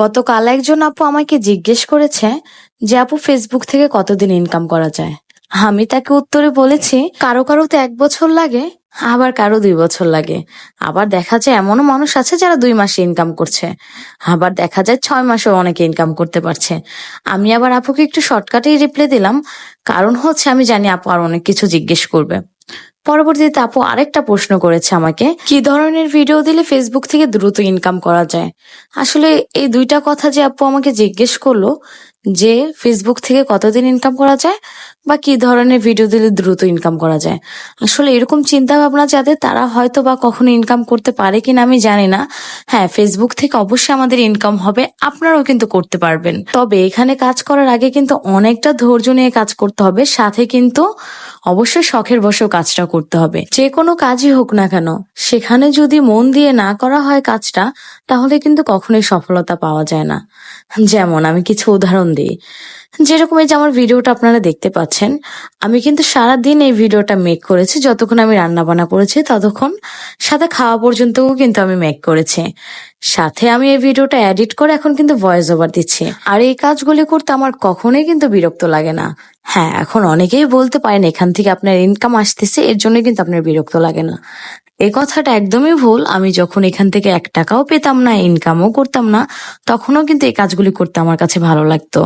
গতকাল একজন আপু আমাকে জিজ্ঞেস করেছে যে, আপু ফেসবুক থেকে কতদিন ইনকাম করা যায়? আমি তাকে উত্তরে বলেছি, কারও কারও তো এক বছর লাগে, আবার কারও দুই বছর লাগে। আবার দেখা যায় এমনও মানুষ আছে যারা দুই মাসে ইনকাম করছে। আবার দেখা যায় ছয় মাসেও অনেকে ইনকাম করতে পারছে। আমি আবার আপুকে একটু শর্টকাটেই রিপ্লাই দিলাম, কারণ হচ্ছে আমি জানি আপু আর অনেক কিছু জিজ্ঞেস করবে। পরবর্তীতে আপু আরেকটা প্রশ্ন করেছে আমাকে, কি ধরনের ভিডিও দিলে ফেসবুক থেকে দ্রুত ইনকাম করা যায়? আসলে এই দুইটা কথা যে আপু আমাকে জিজ্ঞেস করল, যে ফেসবুক থেকে কতদিন ইনকাম করা যায় বা কি ধরনের ভিডিও দিলে দ্রুত ইনকাম করা যায়? আসলে এরকম চিন্তা ভাবনা যাদের, তারা হয়তো বা কখনো ইনকাম করতে পারে কিনা আমি জানি না। হ্যাঁ ফেসবুক থেকে অবশ্যই আমাদের ইনকাম হবে, আপনারাও কিন্তু করতে পারবেন। তবে এখানে কাজ করার আগে কিন্তু অনেকটা ধৈর্য নিয়ে কাজ করতে হবে, সাথে কিন্তু অবশ্যই শখের বসেও কাজটা করতে হবে। যে কোনো কাজই হোক না কেন, সেখানে যদি মন দিয়ে না করা হয় কাজটা, তাহলে কিন্তু কখনোই সফলতা পাওয়া যায় না। যেমন আমি কিছু উদাহরণ দিই। যেরকম এই যে আমার ভিডিওটা আপনারা দেখতে পাচ্ছেন, আমি কিন্তু সারা দিন এই ভিডিওটা মেক করেছি। যতক্ষণ আমি রান্না বান্না করেছি ততক্ষণ সাথে খাওয়া পর্যন্তও কিন্তু আমি মেক করেছি। সাথে আমি এই ভিডিওটা এডিট করে এখন কিন্তু ভয়েস ওভার দিচ্ছি। আর এই কাজগুলি করতে আমার কখনোই কিন্তু বিরক্ত লাগে না। হ্যাঁ এখন অনেকেই বলতে পারেন এখান থেকে আপনার ইনকাম আসতেছে, এর জন্য কিন্তু আপনার বিরক্ত লাগে না। এ কথাটা একদমই ভুল। আমি যখন এখান থেকে এক টাকাও পেতাম না ইনকামও করতাম না, তখনও কিন্তু এই কাজগুলি করতে আমার কাছে ভালো লাগতো।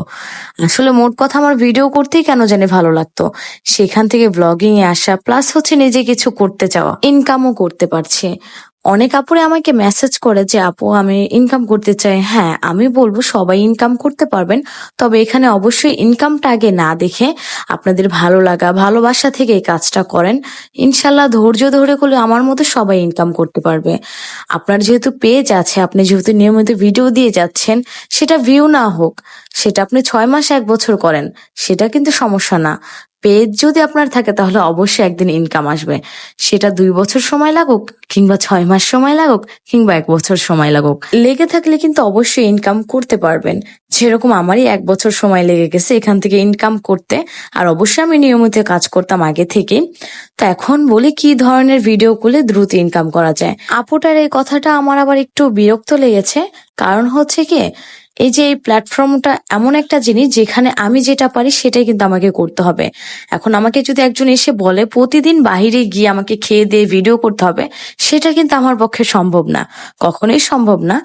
আসলে মোট কথা আমার ভিডিও করতেই কেন জানি ভালো লাগতো। সেখান থেকে ব্লগিং এ আসা প্লাস হচ্ছে নিজে কিছু করতে চাওয়া ইনকামও করতে পারছে। অনেক আপুরে আমাকে মেসেজ করে যে, আপু, আমি ইনকাম করতে চাই। হ্যাঁ আমি বলব সবাই ইনকাম করতে পারবেন, তবে এখানে অবশ্যই ইনকামটা আগে না দেখে আপনাদের ভালো লাগা, ভালোবাসা থেকে এই কাজটা করেন। ইনশাল্লাহ ধৈর্য ধরে করলে আমার মতো সবাই ইনকাম করতে পারবে। আপনার যেহেতু পেজ আছে, আপনি যেহেতু নিয়মিত ভিডিও দিয়ে যাচ্ছেন, সেটা ভিউ না হোক, সেটা আপনি ছয় মাস, এক বছর করেন, সেটা কিন্তু সমস্যা না। পেজ যদি আপনার থাকে, তাহলে অবশ্যই একদিন ইনকাম আসবে। সেটা দুই বছর সময় লাগুক, কিংবা ছয় মাস সময় লাগুক, কিংবা এক বছর সময় লাগুক। লেগে থাকলে কিন্তু অবশ্যই ইনকাম করতে পারবেন। যেরকম আমারই এক বছর সময় লেগে গেছে, এখান থেকে ইনকাম করতে। আর অবশ্যই আমি নিয়মিত কাজ করতাম আগে থেকে। তো এখন বলি, কি ধরনের ভিডিও করলে দ্রুত ইনকাম করা যায়? আপুটার এই কথাটা আমার আবার একটু বিরক্ত লেগেছে। কারণ হচ্ছে কি এই যে এই প্ল্যাটফর্মটা এমন একটা জিনিস যেখানে আমি যেটা পারি সেটাই কিন্তু আমাকে করতে হবে। এখন আমাকে যদি একজন এসে বলে, প্রতিদিন বাহিরে গিয়ে আমাকে খেয়ে দিয়ে ভিডিও করতে হবে, সেটা কিন্তু আমার পক্ষে সম্ভব না। কখনোই সম্ভব না।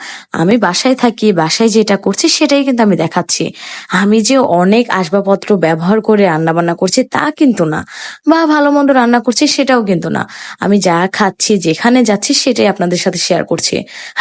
আমি বাসায় থাকি, বাসায় যেটা করছি সেটাই কিন্তু আমি দেখাচ্ছি। আমি যে অনেক আসবাবপত্র ব্যবহার করে রান্না বান্না করছি তা কিন্তু না, বা ভালো মন্দ রান্না করছি সেটাও কিন্তু না। আমি যা খাচ্ছি, যেখানে যাচ্ছি সেটাই আপনাদের সাথে শেয়ার করছি।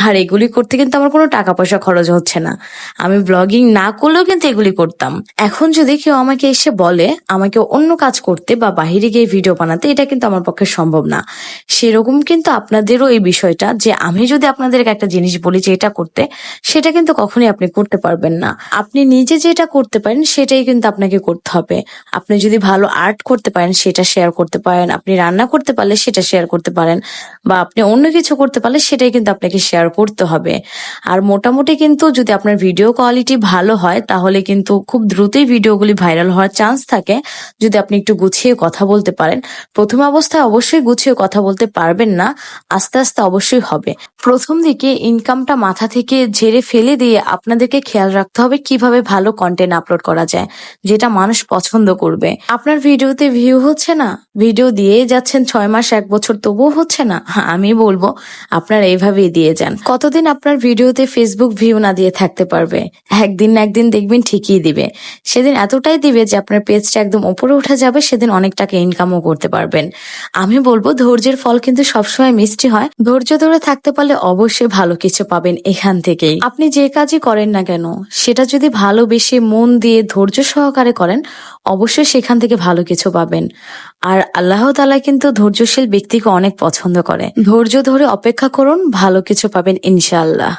আর এগুলি করতে কিন্তু আমার কোনো টাকা পয়সা খরচ হচ্ছে না। আমি ব্লগিং না করলেও কিন্তু এগুলি করতাম। এখন যদি কেউ আমাকে এসে বলে, আমাকে অন্য কাজ করতে বা বাহিরে গিয়ে ভিডিও বানাতে, এটা কিন্তু আমার পক্ষে সম্ভব না। সেরকম কিন্তু আপনাদেরও এই বিষয়টা যে আমি যদি আপনাদেরকে একটা জিনিস বলি যে এটা করতে, সেটা কিন্তু কখনোই আপনি করতে পারবেন না। আপনি নিজে যেটা করতে পারেন, সেটাই কিন্তু আপনাকে করতে হবে। আপনি যদি ভালো আর্ট করতে পারেন, সেটা শেয়ার করতে পারেন। আপনি রান্না করতে পারলে, সেটা শেয়ার করতে পারেন। বা আপনি অন্য কিছু করতে পারলে, সেটাই কিন্তু আপনাকে শেয়ার করতে হবে। আর মোটামুটি কিন্তু যদি আপনার ভিডিও কোয়ালিটি ভালো হয় তাহলে কিন্তু খুব দ্রুতই ভিডিওগুলি ভাইরাল হওয়ার চান্স থাকে। যদি আপনি একটু গুছিয়ে কথা বলতে পারেন। প্রথম অবস্থায় অবশ্যই গুছিয়ে কথা বলতে পারবেন না। আস্তে আস্তে অবশ্যই হবে। প্রথম দিকে ইনকামটা মাথা থেকে ঝেড়ে ফেলে দিয়ে আপনাদেরকে খেয়াল রাখতে হবে কীভাবে ভালো কন্টেন্ট আপলোড করা যায় যেটা মানুষ পছন্দ করবে। আপনার ভিডিওতে ভিউ হচ্ছে না? ভিডিও দিয়ে যাচ্ছেন ছয় মাস এক বছর তবুও হচ্ছে না? হ্যাঁ, আমি বলব আপনারা এইভাবেই দিয়ে যান। কতদিন আপনার ভিডিওতে ফেসবুক ভিউ না দিয়ে থাকতে পারবে। একদিন না একদিন দেখবেন ঠিকই দিবে। সেদিন এতটাই দিবে যে আপনার পেজটা একদম উপরে উঠে যাবে, সেদিন অনেক টাকা ইনকামও করতে পারবেন। আমি বলব ধৈর্যের ফল কিন্তু সবসময় মিষ্টি হয়। ধৈর্য ধরে থাকতে পারলে অবশ্যই ভালো কিছু পাবেন এখান থেকেই। আপনি যে কাজই করেন না কেন, সেটা যদি ভালোবেসে মন দিয়ে ধৈর্য সহকারে করেন, অবশ্যই সেখান থেকে ভালো কিছু পাবেন। আর আল্লাহ তালা কিন্তু ধৈর্যশীল ব্যক্তিকে অনেক পছন্দ করে। ধৈর্য ধরে অপেক্ষা করুন, ভালো কিছু পাবেন ইনশাআল্লাহ।